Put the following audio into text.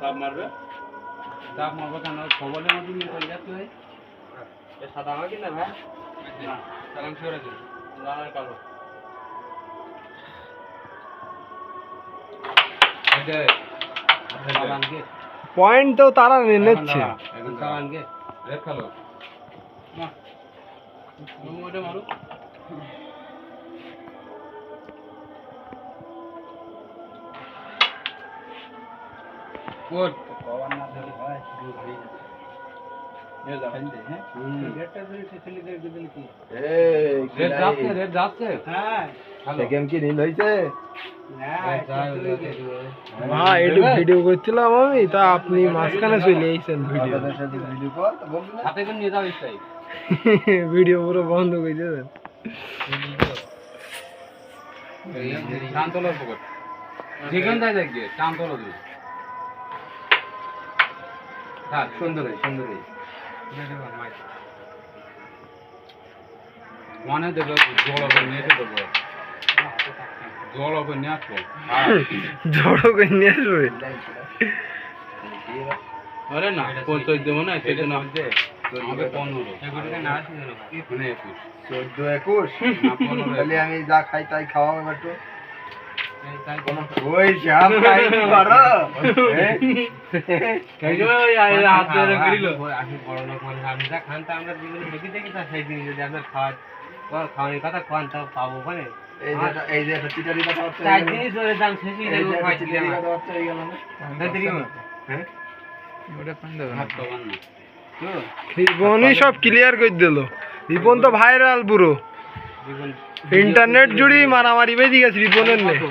চাপ মারবে? চাপ মারবে কেন? খবরের মধ্যে নিয়ে যাচ্ছে ভাই। সাদা আমার কিনা ভাই? না সালাম শিওর আছে লাল আর কালো। পয়েন্ট তো তারা নিচ্ছে। রেড কালো। ওটা মারো কোট রেড যাচ্ছে রেড যাচ্ছে। সেকেন্ড কি নীল হয়েছে ভাই একটু ভিডিও করছিলাম আমি তা আপনি মাঝখানে চলে ভিডিও। ভিডিও হাতে করে নিয়ে যাও পুরো বন্ধ করে দিয়েছেন টান তোলার পকেট যেখান যায় দেখবে টান তোলো থাক সুন্দর সুন্দর। মনে দেবে জল ওপর নিয়ে এসে দেবো জল ওপর নিয়ে আসব জড়ো করে নিয়ে আসবে? আরে না পঞ্চাশ দেবো না সেটা না আমাকে পনেরো। মানে একুশ। চোদ্দ একুশ? তাহলে আমি যা খাই তাই খাওয়াবো তো ওই শ্যাম খাই করো হ্যাঁ? এই যে একটা- এই যে চিটারি কথা হচ্ছে এই যে একটা চিটারি কথা হচ্ছে এই গেল না? রিপনই সব ক্লিয়ার করে দিল। রিপন তো ভাইরাল পুরো। ইন্টারনেট জুড়ি মারামারি বেজে গেছে রিপনের নে।